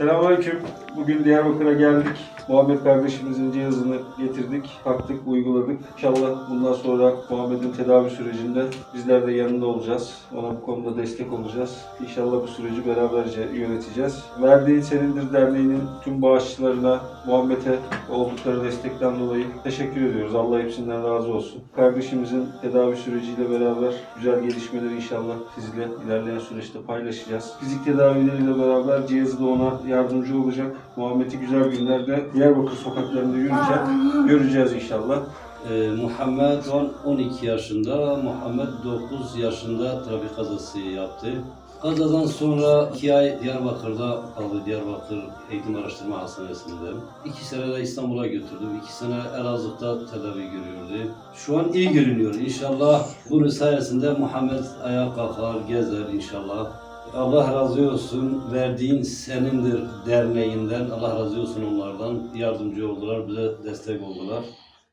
Selamünaleyküm. Bugün Diyarbakır'a geldik. Muhammed kardeşimizin cihazını getirdik, taktık, uyguladık. İnşallah bundan sonra Muhammed'in tedavi sürecinde bizler de yanında olacağız. Ona bu konuda destek olacağız. İnşallah bu süreci beraberce yöneteceğiz. Verdiğin Senindir Derneği'nin tüm bağışçılarına, Muhammed'e oldukları destekten dolayı teşekkür ediyoruz. Allah hepsinden razı olsun. Kardeşimizin tedavi süreciyle beraber güzel gelişmeleri inşallah sizle ilerleyen süreçte paylaşacağız. Fizik tedavileriyle beraber cihazı da ona yardımcı olacak. Muhammed'i güzel günlerde Diyarbakır sokaklarında yürürken göreceğiz inşallah. Ee, Muhammed şu an 12 yaşında, Muhammed 9 yaşında trafik kazası yaptı. Kazadan sonra 2 ay Diyarbakır'da kaldı, Diyarbakır Eğitim Araştırma Hastanesi'nde. 2 sene de İstanbul'a götürdüm, 2 sene Elazığ'da tedavi görüyordu. Şu an iyi görünüyor. İnşallah bunun sayesinde Muhammed ayağa kalkar, gezer inşallah. Allah razı olsun. Verdiğin senindir derneğinden. Allah razı olsun onlardan. Yardımcı oldular, bize destek oldular.